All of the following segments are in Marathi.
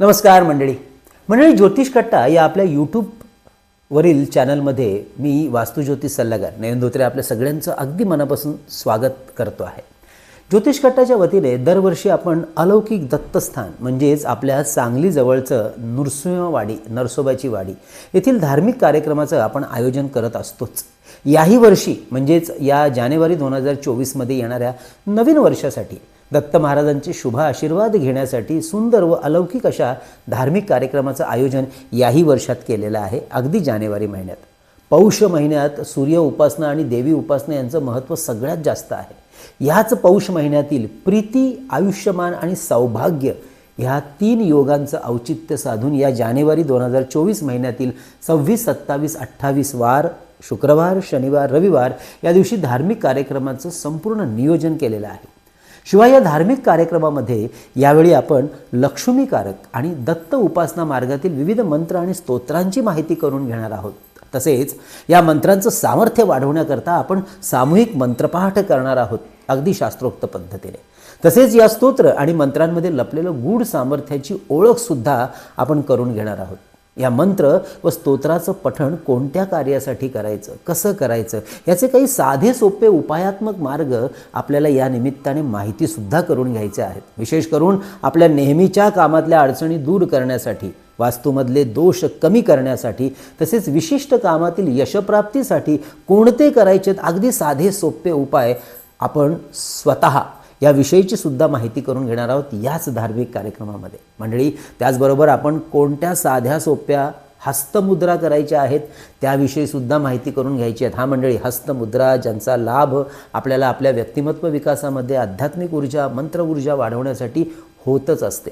नमस्कार मंडळी. मंडळी ज्योतिष कट्टा या आपल्या यूट्यूबवरील चॅनलमध्ये मी वास्तुज्योतिष सल्लागार नयन धोत्रे आपल्या सगळ्यांचं अगदी मनापासून स्वागत करतो आहे. ज्योतिष कट्टाच्या वतीने दरवर्षी आपण अलौकिक दत्तस्थान म्हणजेच आपल्या सांगलीजवळचं नृसिंहवाडी नरसोबाची वाडी येथील धार्मिक कार्यक्रमाचं आपण आयोजन करत असतोच. याही वर्षी म्हणजेच या जानेवारी दोन हजार चोवीसमध्ये येणाऱ्या नवीन वर्षासाठी दत्त महाराजांचे शुभ आशीर्वाद घेण्यासाठी सुंदर व अलौकिक अशा धार्मिक कार्यक्रमाचं आयोजन याही वर्षात केलेलं आहे अगदी जानेवारी महिन्यात. पौष महिन्यात सूर्य उपासना आणि देवी उपासना यांचं महत्त्व सगळ्यात जास्त आहे. ह्याच पौष महिन्यातील प्रीती आयुष्यमान आणि सौभाग्य ह्या तीन योगांचं औचित्य साधून या जानेवारी दोन हजार चोवीस महिन्यातील सव्वीस सत्तावीस अठ्ठावीस वार शुक्रवार शनिवार रविवार या दिवशी धार्मिक कार्यक्रमाचं संपूर्ण नियोजन केलेलं आहे. शिवाय या धार्मिक कार्यक्रमामध्ये यावेळी आपण लक्ष्मीकारक आणि दत्त उपासना मार्गातील विविध मंत्र आणि स्तोत्रांची माहिती करून घेणार आहोत. तसेच या मंत्रांचं सामर्थ्य वाढवण्याकरता आपण सामूहिक मंत्रपाठ करणार आहोत अगदी शास्त्रोक्त पद्धतीने. तसेच या स्तोत्र आणि मंत्रांमध्ये लपलेलं गूढ सामर्थ्याची ओळखसुद्धा आपण करून घेणार आहोत. या मंत्र व स्तोत्राचं पठण कोणत्या कार्यासाठी करायचं? कसं करायचं? याचे काही साधे सोपे उपायात्मक मार्ग आपल्याला या निमित्ताने माहितीसुद्धा करून घ्यायचे आहेत. विशेष करून आपल्या नेहमीच्या कामातल्या अडचणी दूर करण्यासाठी वास्तूमधले दोष कमी करण्यासाठी तसेच विशिष्ट कामातील यशप्राप्तीसाठी कोणते करायचेत? अगदी साधे सोपे उपाय आपण स्वतः याविषयीची सुद्धा माहिती करून घेणार आहोत याच धार्मिक कार्यक्रमामध्ये. मंडळी त्याचबरोबर आपण कोणत्या साध्या सोप्या हस्तमुद्रा करायच्या आहेत त्याविषयी सुद्धा माहिती करून घ्यायची आहेत. हा मंडळी हस्तमुद्रा ज्यांचा लाभ आपल्याला आपल्या व्यक्तिमत्व विकासामध्ये आध्यात्मिक ऊर्जा मंत्र ऊर्जा वाढवण्यासाठी होतच असते.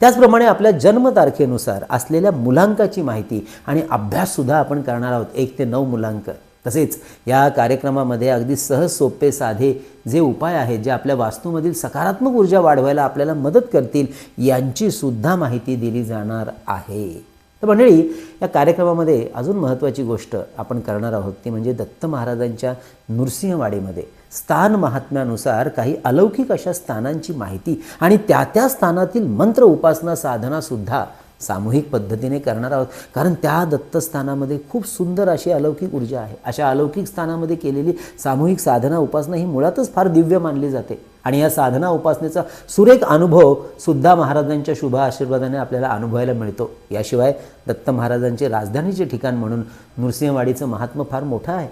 त्याचप्रमाणे आपल्या जन्मतारखेनुसार असलेल्या मुलांकाची माहिती आणि अभ्याससुद्धा आपण करणार आहोत. एक ते नऊ मुलांक. तसेच या कार्यक्रमामध्ये अगदी सहज सोपे साधे जे उपाय आहेत जे आपल्या वास्तूमधील सकारात्मक ऊर्जा वाढवायला आपल्याला मदत करतील यांची सुद्धा माहिती दिली जाणार आहे. तर मंडळी या कार्यक्रमामध्ये अजून महत्त्वाची गोष्ट आपण करणार आहोत ती म्हणजे दत्त महाराजांच्या नृसिंहवाडीमध्ये. स्थान महात्म्यानुसार काही अलौकिक अशा स्थानांची माहिती आणि त्या त्या स्थानातील मंत्र उपासना साधनासुद्धा सामूहिक पद्धतीने करणार आहोत. कारण त्या दत्तस्थानामध्ये खूप सुंदर अशी अलौकिक ऊर्जा आहे. अशा अलौकिक स्थानामध्ये केलेली सामूहिक साधना उपासना ही मुळातच फार दिव्य मानली जाते. आणि या साधना उपासनेचा सुरेख अनुभव सुद्धा महाराजांच्या शुभ आशीर्वादाने आपल्याला अनुभवायला मिळतो. याशिवाय दत्त महाराजांचे राजधानीचे ठिकाण म्हणून नृसिंहवाडीचं महात्म फार मोठं आहे.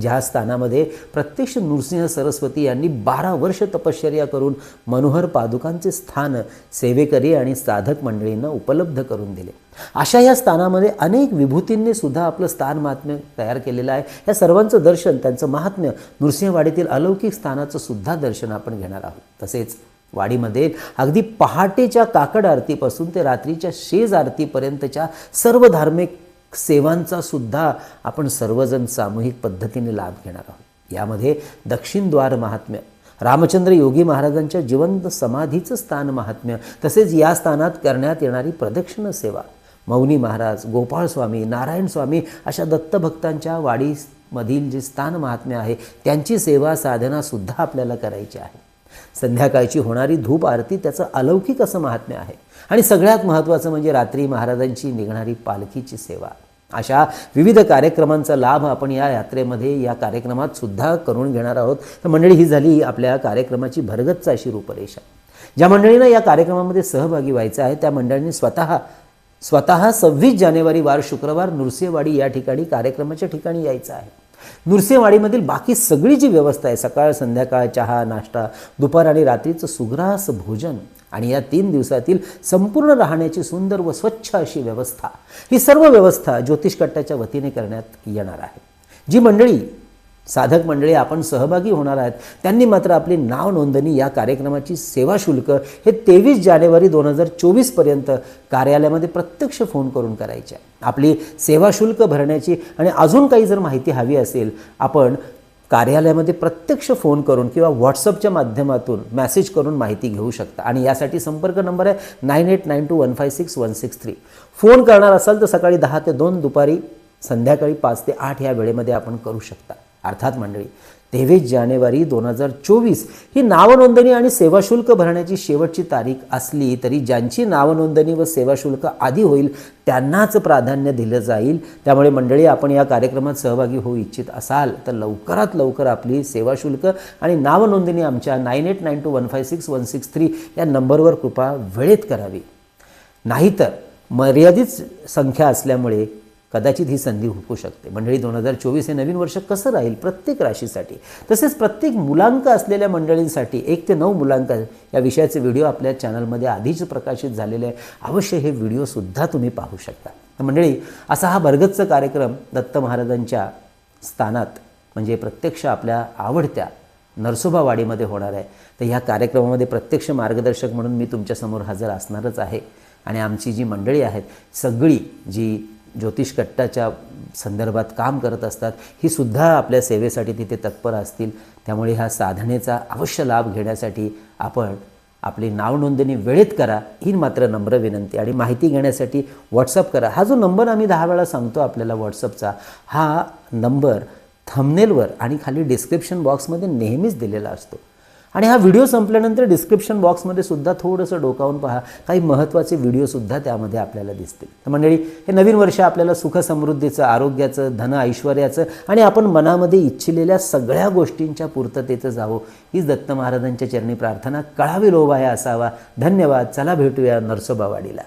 ज्या स्थानामध्ये प्रत्यक्ष नृसिंह सरस्वती यांनी बारा वर्ष तपश्चर्या करून मनोहर पादुकांचे स्थान सेवेकरी आणि साधक मंडळींना उपलब्ध करून दिले. अशा या स्थानामध्ये अनेक विभूतींनी सुद्धा आपलं स्थान महात्म्य तयार केलेलं आहे. या सर्वांचं दर्शन त्यांचं महात्म्य नृसिंहवाडीतील अलौकिक स्थानाचं सुद्धा दर्शन आपण घेणार आहोत. तसेच वाडीमध्ये अगदी पहाटेच्या काकड आरतीपासून ते रात्रीच्या शेज आरतीपर्यंतच्या सर्व धार्मिक सेवांचा सुद्धा आपण सर्वजण सामूहिक पद्धतीने लाभ घेणार आहोत. यामध्ये दक्षिण द्वार महात्म्य रामचंद्र योगी महाराजांच्या जिवंत समाधीचं स्थान महात्म्य तसेच या स्थानात करण्यात येणारी प्रदक्षिण सेवा मौनी महाराज गोपाळ स्वामी नारायण स्वामी अशा दत्तभक्तांच्या वाडीमधील जे स्थान महात्म्य आहे त्यांची सेवा साधनासुद्धा आपल्याला करायची आहे. संध्याकाळची होणारी धूप आरती त्याचं अलौकिक असं महात्म्य आहे. आणि सगळ्यात महत्त्वाचं म्हणजे रात्री महाराजांची निघणारी पालखीची सेवा. अशा विविध कार्यक्रमांचा लाभ आपण या यात्रेमध्ये या कार्यक्रमात सुद्धा करून घेणार आहोत. तर मंडळी ही झाली आपल्या कार्यक्रमाची भरगच्च अशी रूपरेषा. ज्या मंडळींना या कार्यक्रमामध्ये सहभागी व्हायचं आहे त्या मंडळींनी स्वतः स्वतः सव्वीस जानेवारी वार शुक्रवार नृसिंहवाडी या ठिकाणी कार्यक्रमाच्या ठिकाणी यायचं आहे. नृसिंहवाडीमधील बाकी सगळी जी व्यवस्था आहे सकाळ संध्याकाळ चहा नाश्ता दुपार आणि रात्रीचं सुग्रास भोजन आणि या तीन दिवसातील संपूर्ण राहण्याची सुंदर व स्वच्छ अशी व्यवस्था ही सर्व व्यवस्था ज्योतिषकट्ट्याच्या वतीने करण्यात येणार आहे. जी मंडळी साधक मंडळी आपण सहभागी होणार आहेत. त्यांनी मात्र आपली नाव नोंदणी या कार्यक्रमाची सेवा शुल्क हे तेवीस जानेवारी दोन हजार चोवीसपर्यंत कार्यालयामध्ये प्रत्यक्ष फोन करून करायचे आहे. आपली सेवा शुल्क भरण्याची आणि अजून काही जर माहिती हवी असेल आपण कार्यालयामध्ये प्रत्यक्ष फोन करून किंवा व्हॉट्सअपच्या माध्यमातून मेसेज करून माहिती घेऊ शकता. आणि यासाठी संपर्क नंबर आहे nine eight nine two one five six one six three. Phone करणार असाल तर सकाळी दहा ते दोन दुपारी संध्याकाळी पाच ते आठ या वेळेमध्ये आपण करू शकता. अर्थात मंडळी तेवीस जानेवारी दोन हजार चोवीस ही नावनोंदणी आणि सेवा शुल्क भरण्याची शेवटची तारीख असली तरी ज्यांची नावनोंदणी व सेवा शुल्क आधी होईल त्यांनाच प्राधान्य दिलं जाईल. त्यामुळे मंडळी आपण या कार्यक्रमात सहभागी होऊ इच्छित असाल तर लवकरात लवकर आपली सेवा शुल्क आणि नावनोंदणी आमच्या nine eight nine two one five six one six three या नंबरवर कृपा वेळेत करावी. नाहीतर मर्यादित संख्या असल्यामुळे कदाचित ही संधी हुकू शकते. मंडळी दोन हजार चोवीस हे नवीन वर्ष कसं राहील प्रत्येक राशीसाठी? तसेच प्रत्येक मुलांक असलेल्या मंडळींसाठी एक ते नऊ मुलांक या विषयाचे व्हिडिओ आपल्या चॅनलमध्ये आधीच प्रकाशित झालेले आहे अवश्य हे व्हिडिओसुद्धा तुम्ही पाहू शकता. तर मंडळी असा हा भरगतचा कार्यक्रम दत्त महाराजांच्या स्थानात म्हणजे प्रत्यक्ष आपल्या आवडत्या नरसोबावाडीमध्ये होणार आहे. तर ह्या कार्यक्रमामध्ये प्रत्यक्ष मार्गदर्शक म्हणून मी तुमच्यासमोर हजर असणारच आहे. आणि आमची जी मंडळी आहेत सगळी जी ज्योतिष कट्टाच्या संदर्भात काम करत असतात ही सुद्धा आपल्या सेवेसाठी तिथे तत्पर असतील. त्यामुळे ह्या साधनेचा अवश्य लाभ घेण्यासाठी आपण आपली नावनोंदणी वेळेत करा ही मात्र नम्र विनंती. आणि माहिती घेण्यासाठी व्हॉट्सअप करा. हा जो नंबर आम्ही दहा वेळा सांगतो आपल्याला व्हॉट्सअपचा हा नंबर थंबनेलवर आणि खाली डिस्क्रिप्शन बॉक्समध्ये नेहमीच दिलेला असतो. आणि हा व्हिडिओ संपल्यानंतर डिस्क्रिप्शन बॉक्समध्ये सुद्धा थोडंसं डोकावून पहा. काही महत्त्वाचे व्हिडिओसुद्धा त्यामध्ये आपल्याला दिसतील. तर मंडळी हे नवीन वर्ष आपल्याला सुख समृद्धीचं आरोग्याचं धन ऐश्वर्याचं आणि आपण मनामध्ये इच्छिलेल्या सगळ्या गोष्टींच्या पूर्ततेचं जावो. हीच दत्त महाराजांच्या चरणी प्रार्थना. कळावी लोभाया असावा. धन्यवाद. चला भेटूया नरसोबावाडीला